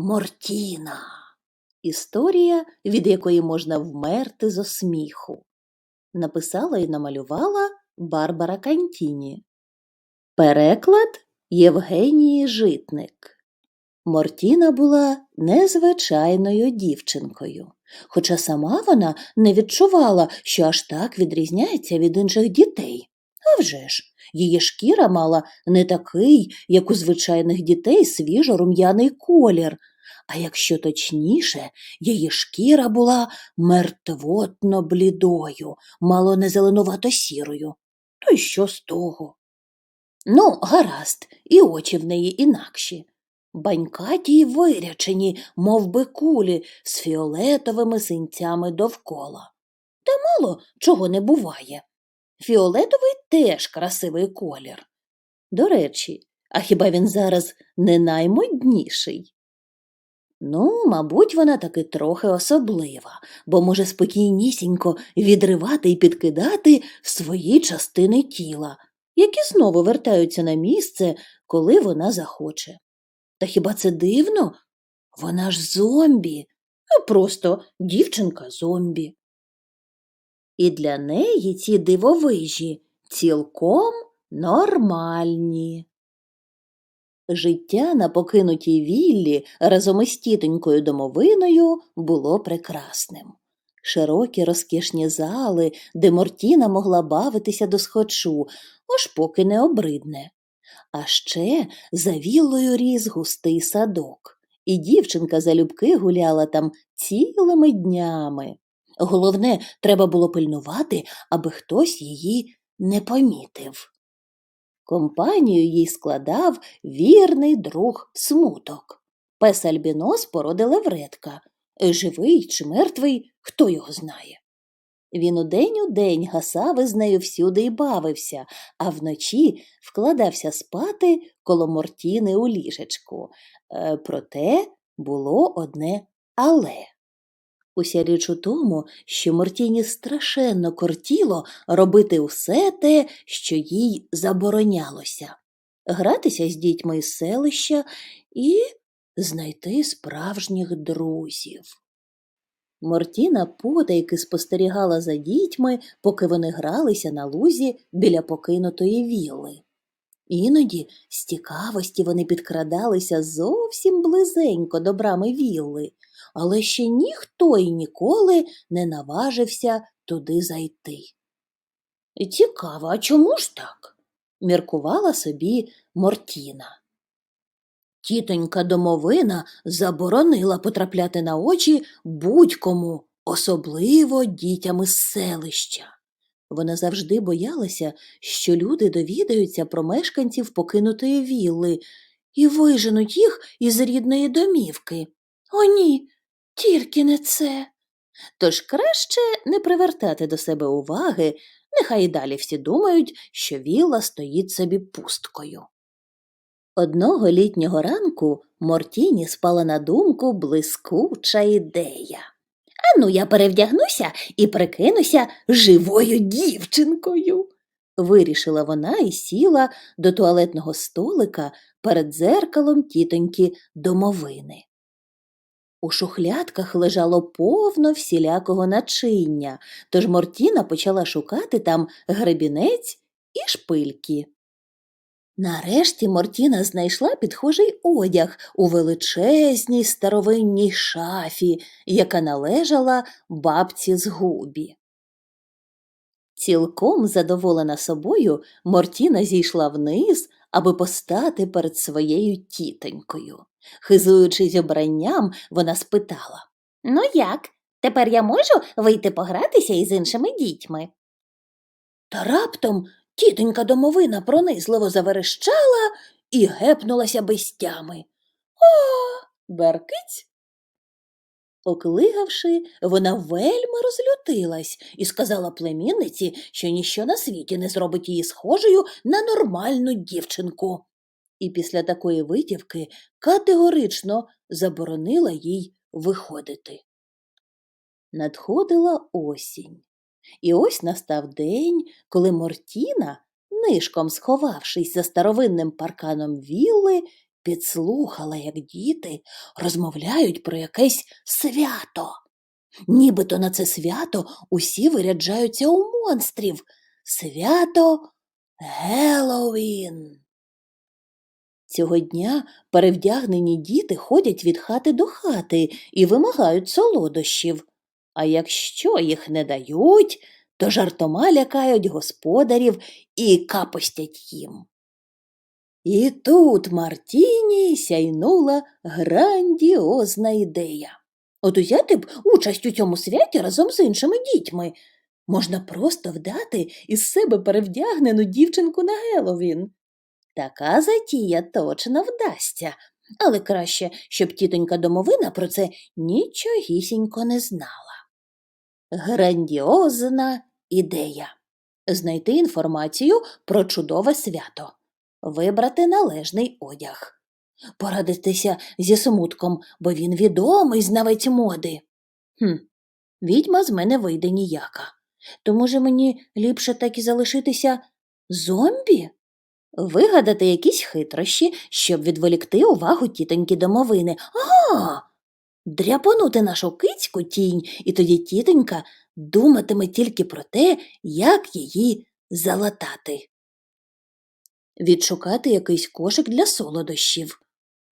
Мортіна. Історія, від якої можна вмерти зо сміху. Написала і намалювала Барбара Кантіні. Переклад Євгенії Житник. Мортіна була незвичайною дівчинкою, хоча сама вона не відчувала, що аж так відрізняється від інших дітей. А вже ж, її шкіра мала не такий, як у звичайних дітей, свіжо рум'яний колір, а якщо точніше, її шкіра була мертвотно блідою, мало не зеленувато сірою. То й що з того? Ну, гаразд, і очі в неї інакші. Банькаті й вирячені, мов би кулі, з фіолетовими синцями довкола. Та мало чого не буває. Фіолетовий теж красивий колір. До речі, а хіба він зараз не наймодніший? Ну, мабуть, вона таки трохи особлива, бо може спокійнісінько відривати і підкидати свої частини тіла, які знову вертаються на місце, коли вона захоче. Та хіба це дивно? Вона ж зомбі, а просто дівчинка зомбі. І для неї ці дивовижі цілком нормальні. Життя на покинутій віллі разом із тітонькою домовиною було прекрасним. Широкі розкішні зали, де Мортіна могла бавитися до схочу, аж поки не обридне. А ще за віллою ріс густий садок, і дівчинка залюбки гуляла там цілими днями. Головне, треба було пильнувати, аби хтось її не помітив. Компанію їй складав вірний друг смуток. Пес Альбінос породила вредка. Живий чи мертвий, хто його знає. Він удень у день гасав із нею всюди й бавився, а вночі вкладався спати коло мортіни у ліжечку. Е, проте було одне але. Уся річ у тому, що Мортіні страшенно кортіло робити усе те, що їй заборонялося гратися з дітьми з селища і знайти справжніх друзів. Мортіна потайки спостерігала за дітьми, поки вони гралися на лузі біля покинутої вілли. Іноді з цікавості вони підкрадалися зовсім близенько до брами вілли, але ще ніхто і ніколи не наважився туди зайти. Цікаво, а чому ж так? міркувала собі Мортіна. Тітонька домовина заборонила потрапляти на очі будь-кому, особливо дітям із селища. Вона завжди боялася, що люди довідаються про мешканців покинутої вілли і виженуть їх із рідної домівки. О, ні, тільки не це. Тож краще не привертати до себе уваги, нехай і далі всі думають, що вілла стоїть собі пусткою. Одного літнього ранку Мортіні спала на думку блискуча ідея. Ану, я перевдягнуся і прикинуся живою дівчинкою. Вирішила вона і сіла до туалетного столика перед дзеркалом тітоньки домовини. У шухлядках лежало повно всілякого начиння, тож Мортіна почала шукати там гребінець і шпильки. Нарешті Мортіна знайшла підхожий одяг у величезній старовинній шафі, яка належала бабці з губі. Цілком задоволена собою, Мортіна зійшла вниз, аби постати перед своєю тітонькою. Хизуючись обранням, вона спитала Ну як? Тепер я можу вийти погратися із іншими дітьми? Та раптом тітонька домовина пронизливо заверещала і гепнулася без. О, беркиць. Оклигавши, вона вельми розлютилась і сказала племінниці, що ніщо на світі не зробить її схожою на нормальну дівчинку. І після такої витівки категорично заборонила їй виходити. Надходила осінь. І ось настав день, коли Мортіна, нишком сховавшись за старовинним парканом вілли, підслухала, як діти розмовляють про якесь свято. Нібито на це свято усі виряджаються у монстрів. Свято Геловін. Цього дня перевдягнені діти ходять від хати до хати і вимагають солодощів. А якщо їх не дають, то жартома лякають господарів і капостять їм. І тут Мартіні сяйнула грандіозна ідея. От узяти б участь у цьому святі разом з іншими дітьми. Можна просто вдати із себе перевдягнену дівчинку на Геловін. Така затія точно вдасться, але краще, щоб тітонька домовина про це нічогісінько не знала. Грандіозна ідея знайти інформацію про чудове свято, вибрати належний одяг, порадитися зі смутком, бо він відомий знавець моди. Хм, відьма з мене вийде ніяка. То, може, мені ліпше так і залишитися зомбі? Вигадати якісь хитрощі, щоб відволікти увагу тітоньки домовини. Ага! Дряпонути нашу кицьку тінь, і тоді тітонька думатиме тільки про те, як її залатати. Відшукати якийсь кошик для солодощів,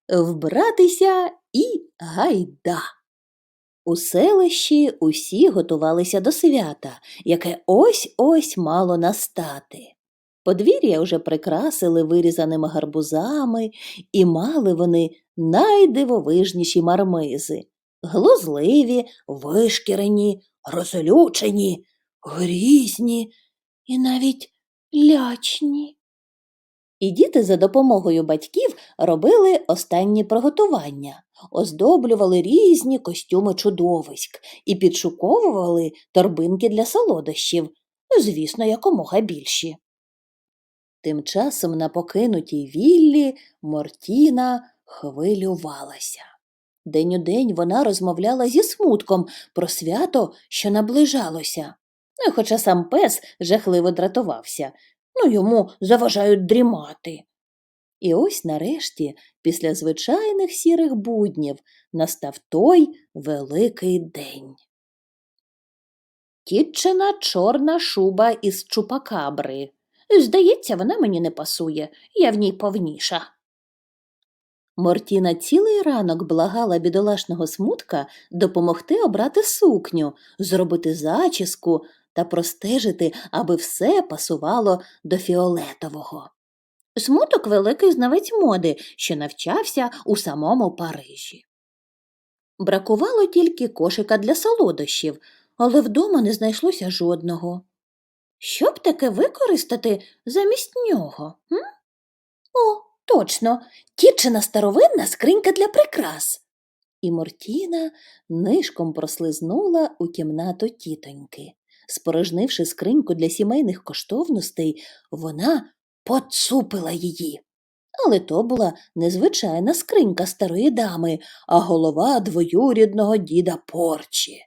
вбратися і гайда. У селищі усі готувалися до свята, яке ось ось мало настати. Подвір'я вже прикрасили вирізаними гарбузами, і мали вони найдивовижніші мармизи глузливі, вишкірені, розлючені, грізні і навіть лячні. І діти за допомогою батьків робили останні приготування, оздоблювали різні костюми чудовиськ і підшуковували торбинки для солодощів, звісно, якомога більші. Тим часом на покинутій віллі Мортіна хвилювалася. День у день вона розмовляла зі смутком про свято, що наближалося. Ну, хоча сам пес жахливо дратувався, ну йому заважають дрімати. І ось нарешті, після звичайних сірих буднів, настав той великий день. Тітчина чорна шуба із чупакабри. Здається, вона мені не пасує, я в ній повніша. Мортіна цілий ранок благала бідолашного смутка допомогти обрати сукню, зробити зачіску та простежити, аби все пасувало до фіолетового. Смуток великий знавець моди, що навчався у самому Парижі. Бракувало тільки кошика для солодощів, але вдома не знайшлося жодного. Що б таке використати замість нього? М? О, точно, тічина старовинна скринька для прикрас. І Мортіна нишком прослизнула у кімнату тітоньки. Спорожнивши скриньку для сімейних коштовностей, вона поцупила її. Але то була незвичайна скринька старої дами, а голова двоюрідного діда Порчі.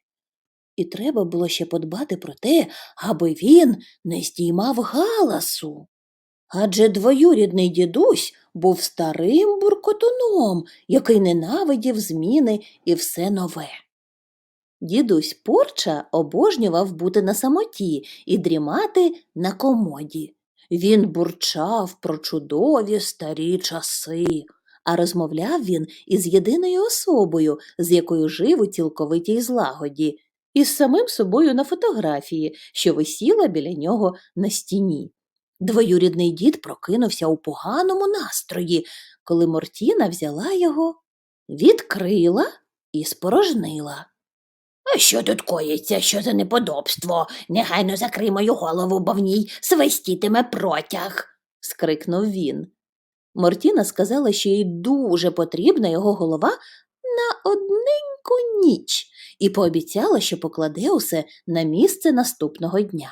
І треба було ще подбати про те, аби він не здіймав галасу. Адже двоюрідний дідусь був старим буркотуном, який ненавидів зміни і все нове. Дідусь Порча обожнював бути на самоті і дрімати на комоді. Він бурчав про чудові старі часи, а розмовляв він із єдиною особою, з якою жив у цілковитій злагоді, із самим собою на фотографії, що висіла біля нього на стіні. Двоюрідний дід прокинувся у поганому настрої, коли Мортіна взяла його, відкрила і спорожнила. А що тут коїться, що за неподобство? Негайно закрий мою голову, бо в ній свистітиме протяг. скрикнув він. Мортіна сказала, що їй дуже потрібна його голова на одненьку ніч, і пообіцяла, що покладе усе на місце наступного дня.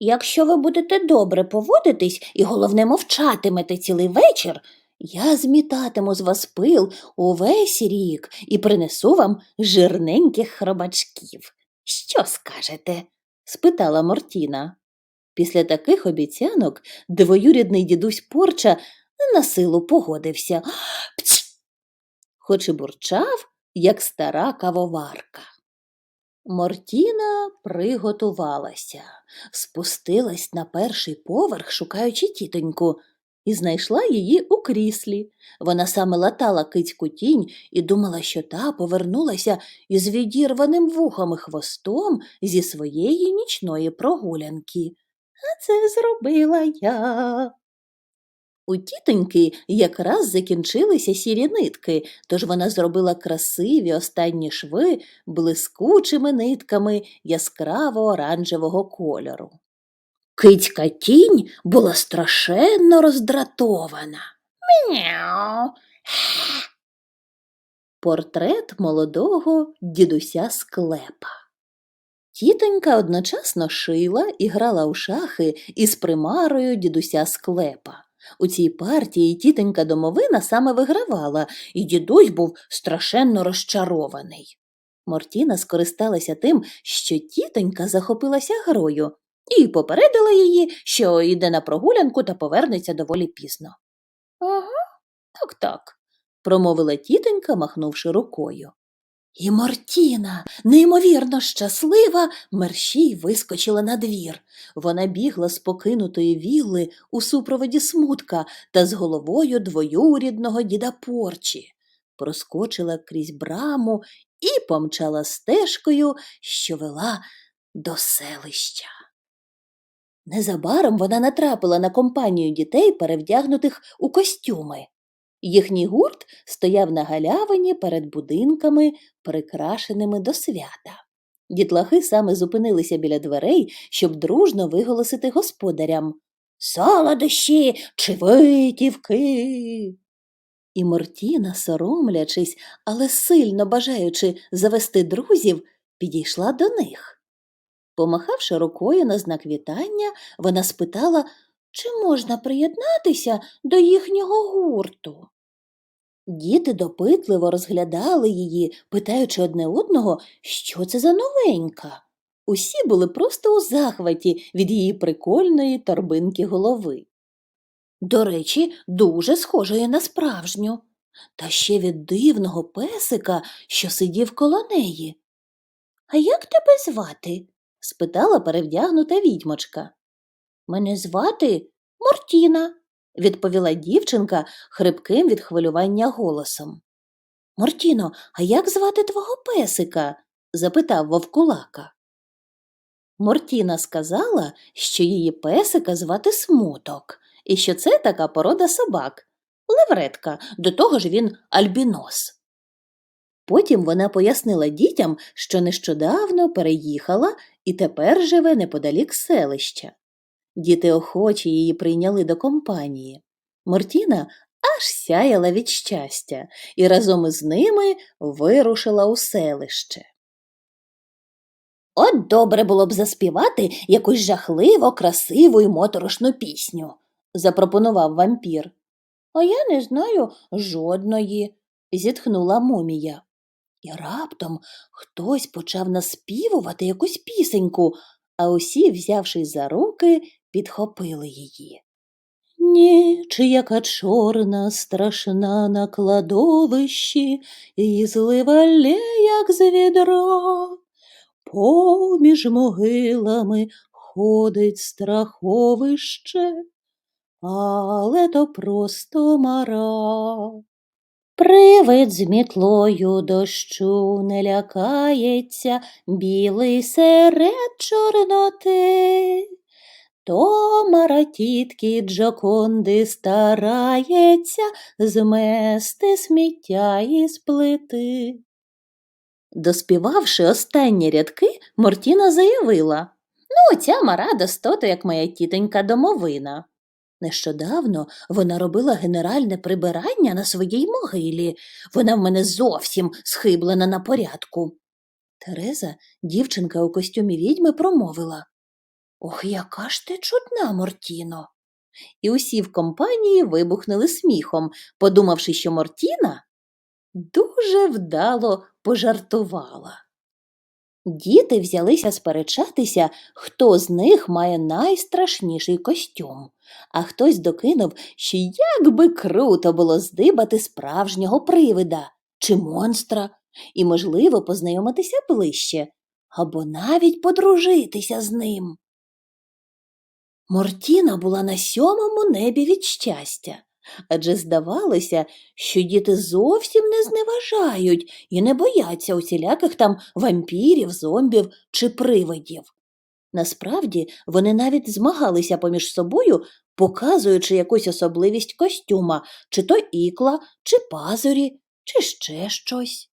Якщо ви будете добре поводитись і, головне, мовчатимете цілий вечір, я змітатиму з вас пил увесь рік і принесу вам жирненьких хробачків. Що скажете? спитала Мортіна. Після таких обіцянок двоюрідний дідусь Порча на силу погодився, Пць! хоч і бурчав, як стара кавоварка. Мортіна приготувалася, спустилась на перший поверх, шукаючи тітоньку, і знайшла її у кріслі. Вона саме латала кицьку тінь і думала, що та повернулася із відірваним вухом і хвостом зі своєї нічної прогулянки. А це зробила я. У тітоньки якраз закінчилися сірі нитки, тож вона зробила красиві останні шви блискучими нитками яскраво оранжевого кольору. Кицька тінь була страшенно роздратована. Мяу. Портрет молодого дідуся склепа. Тітонька одночасно шила і грала у шахи із примарою дідуся склепа. У цій партії тітонька домовина саме вигравала, і дідусь був страшенно розчарований. Мортіна скористалася тим, що тітонька захопилася грою, і попередила її, що йде на прогулянку та повернеться доволі пізно. Ага, так так, промовила тітонька, махнувши рукою. І Мортіна, неймовірно щаслива, мерщій вискочила на двір. Вона бігла з покинутої вілли у супроводі смутка та з головою двоюрідного діда Порчі, проскочила крізь браму і помчала стежкою, що вела до селища. Незабаром вона натрапила на компанію дітей, перевдягнутих у костюми. Їхній гурт стояв на галявині перед будинками, прикрашеними до свята. Дітлахи саме зупинилися біля дверей, щоб дружно виголосити господарям Солодощі чи витівки. І Мортіна, соромлячись, але сильно бажаючи завести друзів, підійшла до них. Помахавши рукою на знак вітання, вона спитала, чи можна приєднатися до їхнього гурту. Діти допитливо розглядали її, питаючи одне одного, що це за новенька. Усі були просто у захваті від її прикольної торбинки голови. До речі, дуже схожої на справжню, та ще від дивного песика, що сидів коло неї. А як тебе звати? спитала перевдягнута відьмочка. Мене звати Мортіна, відповіла дівчинка хрипким від хвилювання голосом. Мортіно, а як звати твого песика? запитав вовкулака. Мортіна сказала, що її песика звати смуток, і що це така порода собак, левретка, до того ж він альбінос. Потім вона пояснила дітям, що нещодавно переїхала і тепер живе неподалік селища. Діти охоче її прийняли до компанії. Мортіна аж сяяла від щастя і разом із ними вирушила у селище. От добре було б заспівати якусь жахливо красиву і моторошну пісню, запропонував вампір. А я не знаю жодної, зітхнула мумія. І раптом хтось почав наспівувати якусь пісеньку, а усі, взявшись за руки, підхопили її. Ніч, яка чорна, страшна на кладовищі, і зливале, як з відра. Поміж могилами ходить страховище, але то просто мара. Привид з мітлою дощу не лякається, білий серед чорноти. То мара тітки Джоконди старається змести сміття із плити. Доспівавши останні рядки, Мортіна заявила Ну, ця мара достота, як моя тітонька домовина. Нещодавно вона робила генеральне прибирання на своїй могилі. Вона в мене зовсім схиблена на порядку. Тереза, дівчинка у костюмі відьми, промовила Ох, яка ж ти чудна, Мортіно. І усі в компанії вибухнули сміхом, подумавши, що Мортіна дуже вдало пожартувала. Діти взялися сперечатися, хто з них має найстрашніший костюм, а хтось докинув, що як би круто було здибати справжнього привида чи монстра, і, можливо, познайомитися ближче або навіть подружитися з ним. Мортіна була на сьомому небі від щастя, адже здавалося, що діти зовсім не зневажають і не бояться усіляких там вампірів, зомбів чи привидів. Насправді вони навіть змагалися поміж собою, показуючи якусь особливість костюма, чи то ікла, чи пазурі, чи ще щось.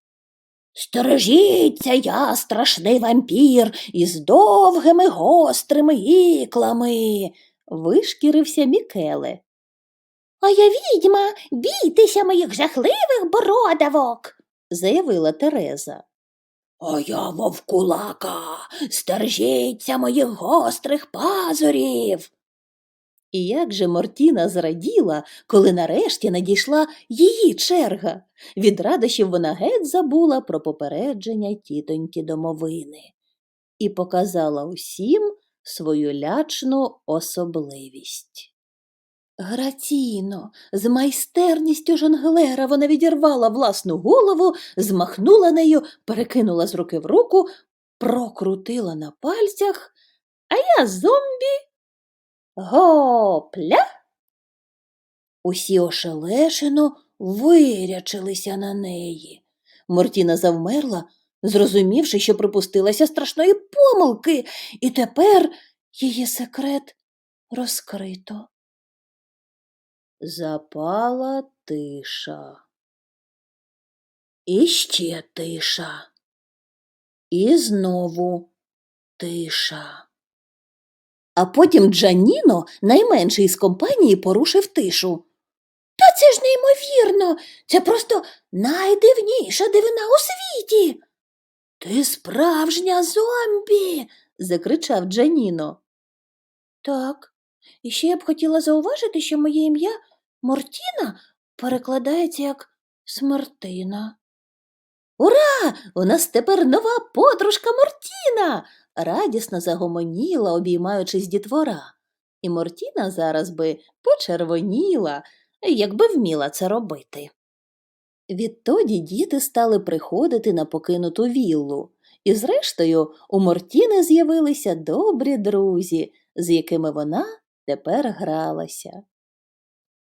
Стережіться я, страшний вампір, із довгими гострими іклами, вишкірився Мікеле. А я відьма, бійтеся моїх жахливих бородавок, заявила Тереза. А я вовкулака, стережіться моїх гострих пазурів. І як же Мортіна зраділа, коли нарешті надійшла її черга. Від радощів вона геть забула про попередження тітоньки домовини і показала усім свою лячну особливість. Граційно, з майстерністю жонглера вона відірвала власну голову, змахнула нею, перекинула з руки в руку, прокрутила на пальцях, а я зомбі. Гопля. Усі ошелешено вирячилися на неї. Мортіна завмерла, зрозумівши, що припустилася страшної помилки, і тепер її секрет розкрито. Запала тиша. І ще тиша. І знову тиша. А потім Джаніно, найменший з компанії, порушив тишу. Та це ж неймовірно, це просто найдивніша дивина у світі. Ти справжня зомбі. закричав Джаніно. Так, і ще я б хотіла зауважити, що моє ім'я Мортіна перекладається як смертина. Ура! У нас тепер нова подружка Мортіна. Радісно загомоніла, обіймаючись дітвора. І Мортіна зараз би почервоніла, якби вміла це робити. Відтоді діти стали приходити на покинуту віллу, і, зрештою, у Мортіни з'явилися добрі друзі, з якими вона тепер гралася.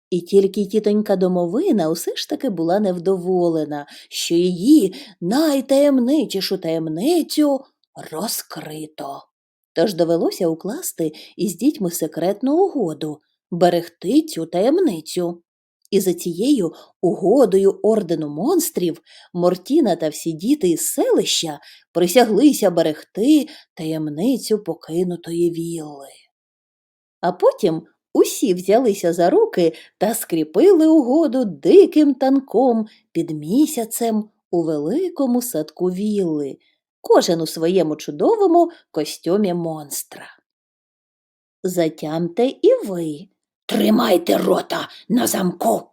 І тільки тітонька домовина усе ж таки була невдоволена, що її найтаємничішу таємницю розкрито. Тож довелося укласти із дітьми секретну угоду берегти цю таємницю. І за цією угодою ордену монстрів Мортіна та всі діти із селища присяглися берегти таємницю покинутої вілли. А потім усі взялися за руки та скріпили угоду диким танком під місяцем у великому садку вілли, кожен у своєму чудовому костюмі монстра. Затямте і ви. Тримайте рота на замку,